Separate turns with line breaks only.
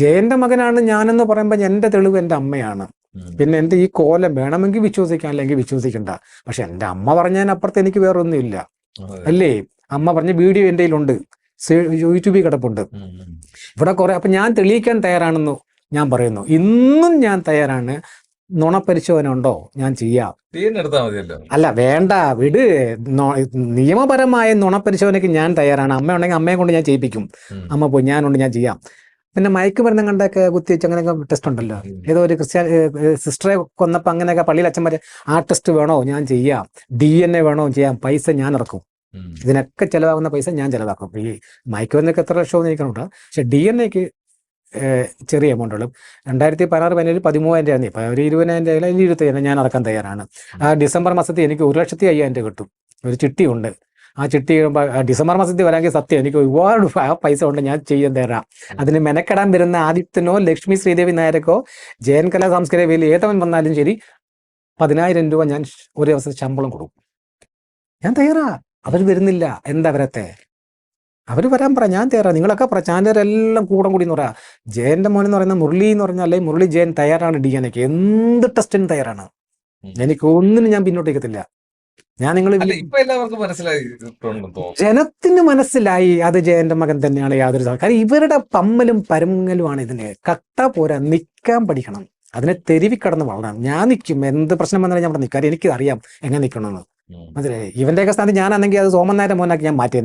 ജയന്റെ മകനാണ് ഞാനെന്ന് പറയുമ്പോൾ എന്റെ തെളിവ് എന്റെ അമ്മയാണ്. പിന്നെ എന്റെ ഈ കോലം വേണമെങ്കിൽ വിശ്വസിക്കാം അല്ലെങ്കിൽ വിശ്വസിക്കണ്ട. പക്ഷെ എന്റെ അമ്മ പറഞ്ഞതിനപ്പുറത്ത് എനിക്ക്
വേറൊന്നുമില്ല.
അല്ലേ? അമ്മ പറഞ്ഞ വീഡിയോ എന്റെ കയ്യിലുണ്ട്. യൂട്യൂബിൽ കിടപ്പുണ്ട്. ഇവിടെ കുറെ അപ്പൊ ഞാൻ തെളിയിക്കാൻ തയ്യാറാണെന്ന് ഞാൻ പറയുന്നു. ഇന്നും ഞാൻ തയ്യാറാണ്. നുണപരിശോധന ഉണ്ടോ ഞാൻ ചെയ്യാം. അല്ല വേണ്ട. വിട്. നിയമപരമായ നുണപരിശോധനയ്ക്ക് ഞാൻ തയ്യാറാണ്. അമ്മ ഉണ്ടെങ്കിൽ അമ്മയെ കൊണ്ട് ഞാൻ ചെയ്യിപ്പിക്കും. അമ്മ പോയി ഞാനുണ്ട് ഞാൻ ചെയ്യാം. പിന്നെ മയക്ക് മരുന്ന് കണ്ടൊക്കെ കുത്തിവെച്ച് അങ്ങനെയൊക്കെ ടെസ്റ്റ് ഉണ്ടല്ലോ. ഏതോ ഒരു ക്രിസ്ത്യാ സിസ്റ്ററെ കൊന്നപ്പോൾ അങ്ങനെയൊക്കെ പള്ളിയിൽ അച്ഛന്മാരെ ആ ടെസ്റ്റ് വേണോ? ഞാൻ ചെയ്യാം. ഡി എൻ എ വേണോ? ചെയ്യാം. പൈസ ഞാൻ ഇറക്കും. ഇതിനൊക്കെ ചിലവാകുന്ന പൈസ ഞാൻ ചിലവാക്കും. ഈ മയക്കുമരുന്നൊക്കെ എത്ര ലക്ഷം എനിക്കണോട്ടാ പക്ഷെ ഡി എൻ എക്ക് ചെറിയ എമൗണ്ട് ഉള്ളൂ. രണ്ടായിരത്തി പതിനാറ് പതിനേഴ് പതിമൂവായിരം രൂപ ഇപ്പം ഒരു ഇരുപതിനായിരം രൂപ ഇരുപത്തയ്യായിരം ഞാൻ ഇറക്കാൻ തയ്യാറാണ്. ആ ഡിസംബർ മാസത്തിൽ എനിക്ക് ഒരു ലക്ഷത്തി അയ്യായിരം രൂപ കിട്ടും. ഒരു ചിട്ടിയുണ്ട്. ആ ചിട്ടി ഡിസംബർ മാസത്തിൽ വരാമെങ്കിൽ സത്യം എനിക്ക് ഒരുപാട് പൈസ കൊണ്ട് ഞാൻ ചെയ്യാൻ തരാം. അതിന് മെനക്കെടാൻ വരുന്ന ആദിത്യനോ ലക്ഷ്മി ശ്രീദേവി നായരക്കോ ജയൻ കലാ സാംസ്കാരിക വേലി ഏതവൻ വന്നാലും ശരി പതിനായിരം രൂപ ഞാൻ ഒരു ദിവസം ശമ്പളം കൊടുക്കും. ഞാൻ തയ്യാറാ. അവർ വരുന്നില്ല. എന്താ വരത്തെ? അവർ വരാൻ പറ ഞാൻ തയ്യാറാ. നിങ്ങളൊക്കെ പറ ചാനലെല്ലാം കൂടം കൂടി എന്ന് പറയാ. ജയന്റെ മോൻ എന്ന് പറയുന്ന മുരളി എന്ന് പറഞ്ഞാൽ അല്ലെങ്കിൽ മുരളി ജയൻ തയ്യാറാണ് ഡി എൻ എക്ക്. എന്ത് ടെസ്റ്റിനും തയ്യാറാണ്. എനിക്ക് ഒന്നിനും ഞാൻ പിന്നോട്ടേക്കത്തില്ല. ഞാൻ നിങ്ങൾ ജനത്തിന് മനസ്സിലായി അത് ജയന്റെ മകൻ തന്നെയാണ് യാതൊരു കാരണം കാര്യം ഇവരുടെ പമ്മലും പരമങ്ങലുമാണ് ഇതിന്. കട്ട പോരാ നിൽക്കാൻ പഠിക്കണം. അതിനെ തെരുവി കടന്ന് വളരണം. ഞാൻ നിൽക്കും എന്ത് പ്രശ്നം വന്നാലും ഞാൻ അവിടെ നിൽക്കാം എനിക്ക് അറിയാം എങ്ങനെ നിൽക്കണമെന്ന് മനസ്സിലായി ഇവന്റെയൊക്കെ സ്ഥാനത്ത് ഞാനാണെങ്കിൽ അത് സോമൻ നായരുടെ മോനാക്കി ഞാൻ മാറ്റിയെന്നെ